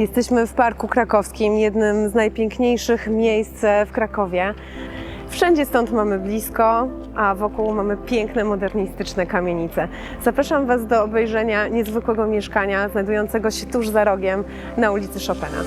Jesteśmy w Parku Krakowskim, jednym z najpiękniejszych miejsc w Krakowie. Wszędzie stąd mamy blisko, a wokół mamy piękne, modernistyczne kamienice. Zapraszam Was do obejrzenia niezwykłego mieszkania znajdującego się tuż za rogiem na ulicy Chopina.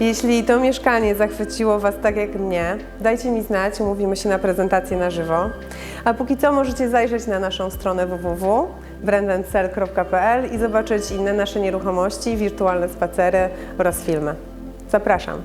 Jeśli to mieszkanie zachwyciło Was tak jak mnie, dajcie mi znać, umówimy się na prezentację na żywo. A póki co możecie zajrzeć na naszą stronę www.brandandsell.pl i zobaczyć inne nasze nieruchomości, wirtualne spacery oraz filmy. Zapraszam!